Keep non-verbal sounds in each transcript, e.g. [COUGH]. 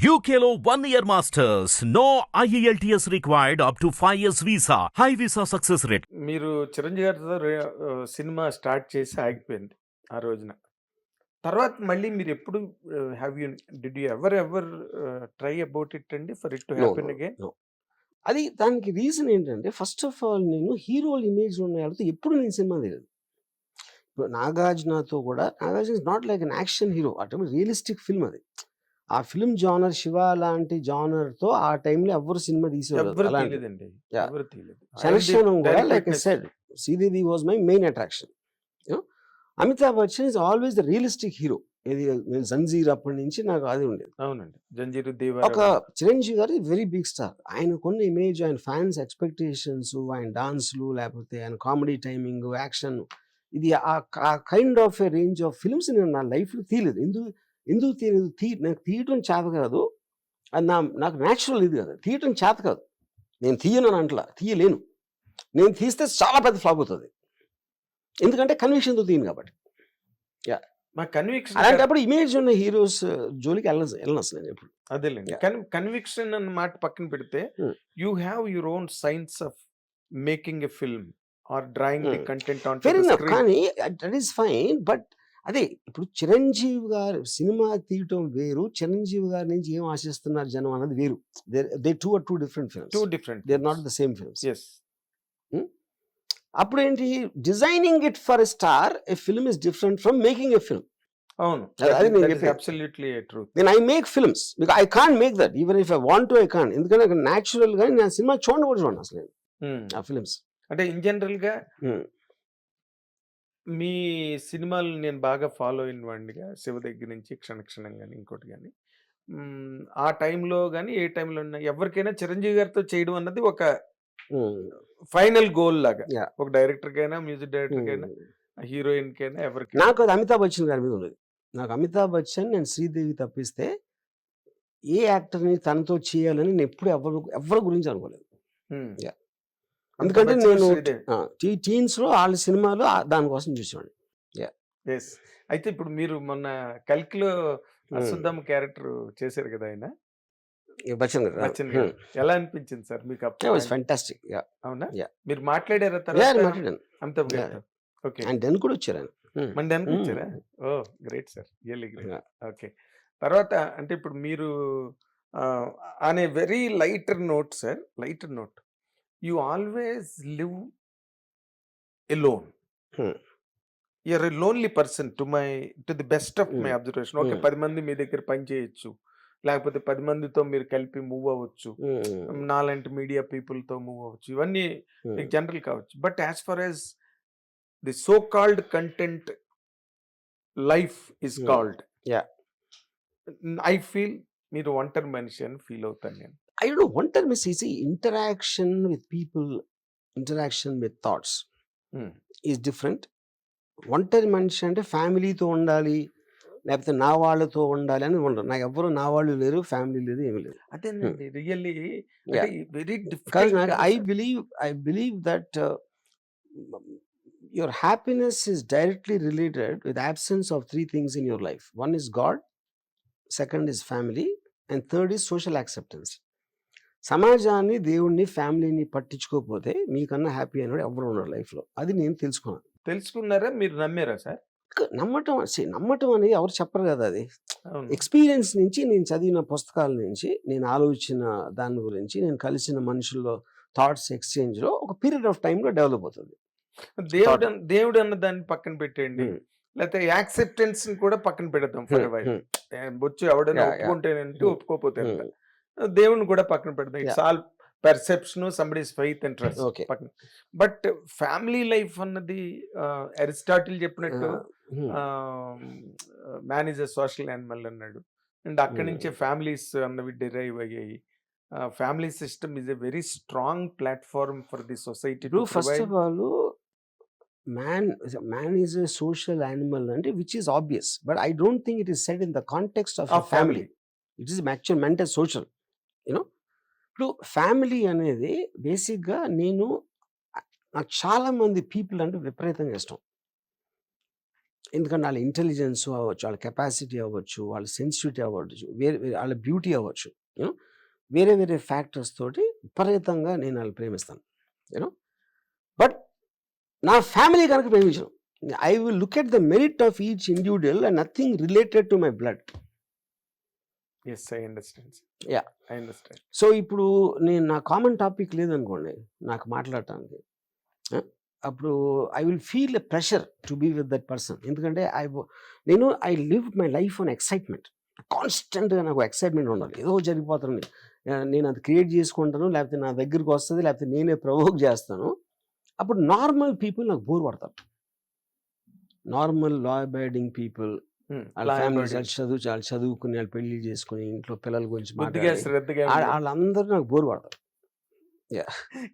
One year masters. No E IELTS required up to 5 years visa. High visa success rate. మీరు చిరంజీవి గారితో cinema start చేసి ఆగిపోయింది ఆ రోజున తర్వాత మళ్ళీ మీరు ఎప్పుడు have you did you ever ever try about it అండి for it to No, happen no, again no. అది దానికి రీజన్ ఏంటంటే ఫస్ట్ ఆఫ్ ఆల్ నేను హీరో ఇమేజ్ ఉన్న వాళ్ళతో ఎప్పుడు నేను సినిమా తీయలేదు ఇప్పుడు నాగార్జునతో కూడా Nagarjuna is not like an action hero అటు రియలిస్టిక్ ఫిల్మ్ అది ఆ ఫిల్మ్ జానర్ శివ లాంటి జానర్తో ఆ టైంలో ఎవరు cinema తీసేవారు Sridevi was my main attraction. Amitabh Bachchan is always the realistic hero. ఇది జంజీర్ అప్పటి నుంచి నాకు అది ఉండేది. అవునండి. జంజీరు ఒక చిరంజీవి గారు వెరీ బిగ్ స్టార్. ఆయన కొన్ని ఇమేజ్ ఆయన ఫ్యాన్స్ ఎక్స్పెక్టేషన్స్ ఆయన డాన్స్లు లేకపోతే ఆయన కామెడీ టైమింగ్ యాక్షన్ ఇది ఆ kind of a range of films నేను నా లైఫ్లో తీయలేదు. ఎందుకు ఎందుకు తీయలేదు? తీ నాకు తీయటం చేత కాదు. అది నా నాకు న్యాచురల్ ఇది కదా. తీయటం చేత కాదు. నేను తీయను అని అంటలా. తీయలేను. నేను తీస్తే చాలా పెద్ద ఫ్లాప్ అవుతుంది. ఎందుకంటే కన్విక్షన్తో తీయను కాబట్టి. మా కన్విక్షన్ అలాంటప్పుడు ఇమేజ్ ఉన్న హీరోస్ జోలికి వెళ్ళను వెళ్ళను అసలు నేను ఎప్పుడు. అదేలేండి. కానీ కన్విక్షన్ అన్న మాట పక్కన పెడితే. You have your own science of making a film or drawing the. Content on fair enough కానీ దట్ ఈస్ ఫైన్ బట్ అదే ఇప్పుడు చిరంజీవి గారు సినిమా తీయటం వేరు. చిరంజీవి గారి నుంచి ఏం ఆశిస్తున్నారు జనం అన్నది వేరు. They two are two different two films different they are not the same films. Yes అప్పుడు ఏంటి designing it for a star a film is different from making a film. అవును. అది- నేను. అబ్సల్యూట్లీ ట్రూత్ నేను I make films because I can't make that even if I want to I can't ఎందుకంటే నాకు న్యాచురల్గా నేను సినిమా చూడండి కూడా చూడండి అసలు నేను. ఆ ఫిల్మ్స్ అంటే ఇన్ జనరల్గా Hmm. మీ సినిమాలు నేను బాగా ఫాలో అయిన వాడినిగా శివ దగ్గర నుంచి క్షణక్షణం కానీ ఇంకోటి కానీ ఆ టైంలో కానీ ఏ టైంలో ఉన్నా ఎవరికైనా చిరంజీవి గారితో చేయడం అన్నది ఒక ఫైనల్ గోల్ లాగా. ఒక డైరెక్టర్ కైనా మ్యూజిక్ డైరెక్టర్ కైనా హీరోయిన్ కైనా ఎవరికైనా. నాకు అది అమితాబ్ బచ్చన్ గారి మీద ఉన్నది. నాకు అమితాబ్ బచ్చన్ నేను శ్రీదేవి తప్పిస్తే ఏ యాక్టర్ని తనతో చేయాలని నేను ఎప్పుడు ఎవరు ఎవరి గురించి అనుకోలేదు. Hmm. బచ్చన్, నేను. టీ టీన్స్లో వాళ్ళ సినిమాలు దానికోసం చూసేవాడిని. Yes. అయితే ఇప్పుడు మీరు మొన్న కల్కిలో అశ్వత్థామ క్యారెక్టర్ చేశారు కదా ఆయన? బచ్చన్ గారు. గారు. ఎలా అనిపించింది సార్ మీకు ఫ్యాంటాస్టిక్ అవునా. మీరు మాట్లాడారా మాట్లాడాను. అమితాబ్ ఓకే. ఆయన డెన్ కూడా వచ్చారు ఆయన. Hmm. మన Hmm. వచ్చారా? ఓ great sir. Really great. Okay. తర్వాత అంటే ఇప్పుడు మీరు అనే very lighter note sir. Lighter note. You always live alone. You're a lonely person to my to the best of my. Observation okay. పది మంది మీ దగ్గర పని చేయొచ్చు లేకపోతే పది మందితో మీరు కలిపి మూవ్ అవ్వచ్చు. నాలాంటి మీడియా పీపుల్తో మూవ్ అవ్వచ్చు ఇవన్నీ. మీకు జనరల్ కావచ్చు but as far as the so called content life is. Called Yeah. I feel మీరు ఒంటరి మనిషి అని ఫీల్ అవుతాను నేను. One term is see, interaction with people, interaction with thoughts Hmm. is different. ఒంటరి మనిషి అంటే ఫ్యామిలీతో ఉండాలి లేకపోతే నా వాళ్ళతో ఉండాలి అని ఉండదు నాకు ఎవరు నా వాళ్ళు లేరు ఫ్యామిలీ లేదు ఏమీ లేదు అదేనండి రియల్లీ. వెరీ నాకు I believe I believe that your happiness is directly related with absence of three things in your life one is God second is family and third is social acceptance. సమాజాన్ని దేవుణ్ణి ఫ్యామిలీని పట్టించుకోకపోతే మీకన్నా happy అనేవాడు ఎవరు ఉన్నారు లైఫ్లో. అది నేను తెలుసుకున్నాను. తెలుసుకున్నారా? మీరు నమ్మారా సార్? నమ్మటం నమ్మటం అనేది ఎవరు చెప్పరు కదా అది. ఎక్స్పీరియన్స్ నుంచి నేను చదివిన పుస్తకాల నుంచి నేను ఆలోచించిన దాని గురించి నేను కలిసిన మనుషుల్లో థాట్స్ ఎక్స్చేంజ్లో ఒక పీరియడ్ ఆఫ్ టైంలో డెవలప్ అవుతుంది. దేవుడు దేవుడు అన్న దాన్ని పక్కన పెట్టండి Hmm. లేకపోతే యాక్సెప్టెన్స్ కూడా పక్కన పెడతాం ఫర్ వైల్ బొచ్చు ఎవడైనా. ఒప్పుకుంటేనంటే. ఒప్పుకోపోతే. దేవుని కూడా పక్కన పెడతాం it's all perception somebody's faith and trust. పక్కన బట్ ఫ్యామిలీ లైఫ్ అన్నది అరిస్టాటిల్ చెప్పినట్టు. మ్యాన్ అ సోషల్ యానిమల్ అన్నాడు అండ్ అక్కడి. నుంచే ఫ్యామిలీస్ అన్నవి డిరైవ్ అయ్యాయి family system is a very strong platform for the society first of all man man is a social animal అంటే which is obvious but I don't think it is set in the context of family it is actual mental social you know ఇప్పుడు family అనేది బేసిక్గా నేను నాకు చాలా మంది people అంటే విపరీతంగా ఇష్టం. ఎందుకంటే వాళ్ళ ఇంటెలిజెన్స్ అవ్వచ్చు వాళ్ళ కెపాసిటీ అవ్వచ్చు వాళ్ళ సెన్సిటివిటీ అవ్వచ్చు వేరే వేరే వాళ్ళ బ్యూటీ అవ్వచ్చు యూనో వేరే వేరే ఫ్యాక్టర్స్ తోటి విపరీతంగా నేను వాళ్ళు ప్రేమిస్తాను యూనో బట్ నా ఫ్యామిలీ కనుక ప్రేమించను I will look at the merit of each individual and nothing related to my blood yes I understand Yeah. I understand so ఇప్పుడు నేను నా కామన్ టాపిక్ లేదనుకోండి నాకు మాట్లాడటానికి అప్పుడు I will feel a pressure to be with that person ఎందుకంటే I నేను I live my life on excitement కాన్స్టెంట్గా నాకు ఎక్సైట్మెంట్ ఉండాలి. ఏదో జరిగిపోతుంది. నేను అది క్రియేట్ చేసుకుంటాను లేకపోతే నా దగ్గరికి వస్తుంది లేకపోతే నేనే ప్రవోక్ చేస్తాను. అప్పుడు నార్మల్ పీపుల్ నాకు బోర్ పడతారు నార్మల్ లా అబైడింగ్ పీపుల్ వాళ్ళ ఫ్యామిలీ వాళ్ళు చదువు వాళ్ళు చదువుకుని వాళ్ళు పెళ్ళి చేసుకుని ఇంట్లో పిల్లల గురించి. వాళ్ళందరూ నాకు బోర్ పడతారు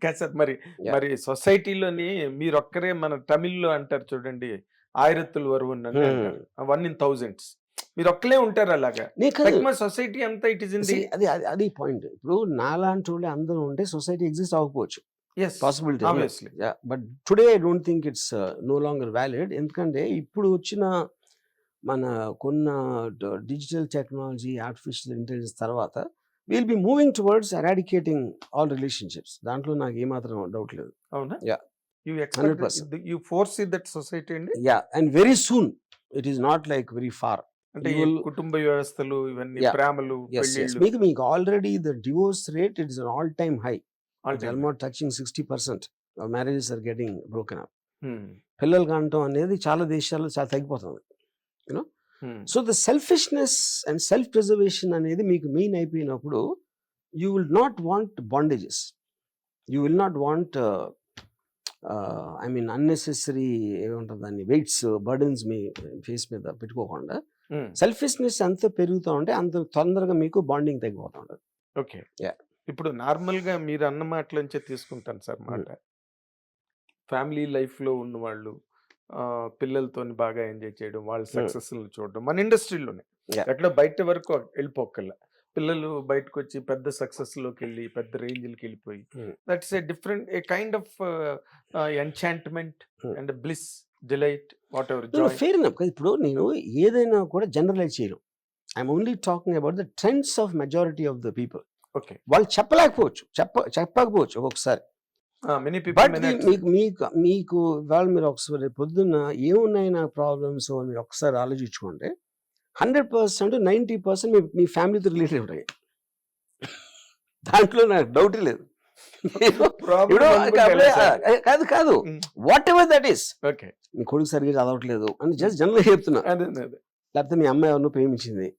కాదు సార్ మరి. మరి సొసైటీలోని మీరు ఒక్కరే మన తమిళ్ళో అంటారు చూడండి ఆయిరత్తులు వరువు వన్ ఇన్ థౌజండ్స్. మీరు ఒక్కలే ఉంటారు అలాగా? సొసైటీ అంతా ఇట్ ఇస్ అది- అది పాయింట్ ఇప్పుడు నాలాంటి వాళ్ళు అందరూ ఉంటే సొసైటీ ఎగ్జిస్ట్ అవ్వకపోవచ్చు. Yes possibility obviously but today I don't think it's no longer valid ఎందుకంటే ఇప్పుడు వచ్చిన మన కొన్న డిజిటల్ టెక్నాలజీ ఆర్టిఫిషియల్ ఇంటెలిజెన్స్ తర్వాత will be moving towards eradicating all relationships దాంట్లో నాకు ఏమాత్రం డౌట్ లేదు. అవునా. You expect 100%. You force that society అండి? Yeah and very soon it is not like very far అంటే కుటుంబ వ్యవస్థలు ఇవన్నీ. ప్రేమలు మీకు మీకు already the divorce rate it is all time high time. almost touching sixty percent marriages are getting broken up. పిల్లలు కానటం అనేది చాలా దేశాల్లో చాలా తగ్గిపోతుంది Hmm. So the selfishness and self preservation అనేది మీకు మెయిన్ అయిపోయినప్పుడు you will not want bondages you will not want I mean unnecessary ఏమంటారు దాన్ని వెయిట్స్ బర్డన్స్ మీ ఫేస్ మీద పెట్టుకోకుండా. సెల్ఫిష్నెస్ ఎంత పెరుగుతూ ఉంటే అంత తొందరగా మీకు బాండింగ్ తగ్గిపోతూ ఉంటుంది ఓకే Yeah. ఇప్పుడు నార్మల్గా మీరు అన్న మాటలోంచే తీసుకుంటాను సార్ మాట. ఫ్యామిలీ లైఫ్లో ఉన్న వాళ్ళు పిల్లలతో బాగా ఎంజాయ్ చేయడం వాళ్ళ సక్సెస్ చూడడం మన ఇండస్ట్రీలోనే. ఎక్కడ బయట వరకు వెళ్ళిపోకల్లా పిల్లలు బయటకు వచ్చి పెద్ద సక్సెస్లోకి వెళ్ళి పెద్ద రేంజ్లకి వెళ్ళిపోయి. That's a different a kind of enchantment. And bliss delight whatever fair ఇప్పుడు నేను ఏదైనా కూడా జనరలైజ్ చేయను. I'm only talking about the trends of majority of the people. Okay. వాళ్ళు చెప్పలేకపోవచ్చు. చెప్ప చెప్పకపోవచ్చు ఒక్కొక్కసారి. బట్ మీకు మీకు మీకు ఇవాళ మీరు ఒకసారి పొద్దున్న ఏమున్నాయి నా ప్రాబ్లమ్స్ మీరు ఒకసారి ఆలోచించుకోండి. హండ్రెడ్ పర్సెంట్ నైంటీ పర్సెంట్ మీ మీ ఫ్యామిలీతో రిలేటెడ్ ఉంటాయి. దాంట్లో నాకు డౌట్ లేదు. [LAUGHS] కాదు కాదు. Whatever that is okay. మీ కొడుకు సరిగ్గా చదవట్లేదు అని జస్ట్ జనరల్గా చెప్తున్నా. లేకపోతే మీ అమ్మాయి ఎవరినో ప్రేమించింది?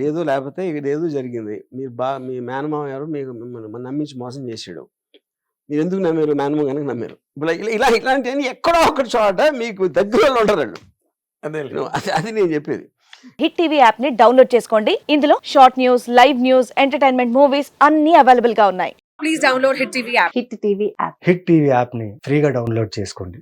లేదు లేకపోతే ఏదో జరిగింది. మీరు బా మీ మేనమామ ఎవరు మీకు మిమ్మల్ని నమ్మించి మోసం చేసాడు మీరు ఎందుకు నమ్మారు? మేనమామ కనుక నమ్మారు? ఇప్పుడు ఇలా ఇలా ఇలాంటివన్నీ ఎక్కడో ఒకటి చోట మీకు దగ్గరలో ఉంటారు వాళ్ళు. అదే అది అది నేను చెప్పేది. హిట్ టీవీ యాప్ని డౌన్లోడ్ చేసుకోండి. ఇందులో short news live news entertainment movies అన్ని అవైలబుల్గా ఉన్నాయి. Please download Hit TV app. Hit TV app. Hit TV యాప్ని ఫ్రీగా డౌన్లోడ్ చేసుకోండి.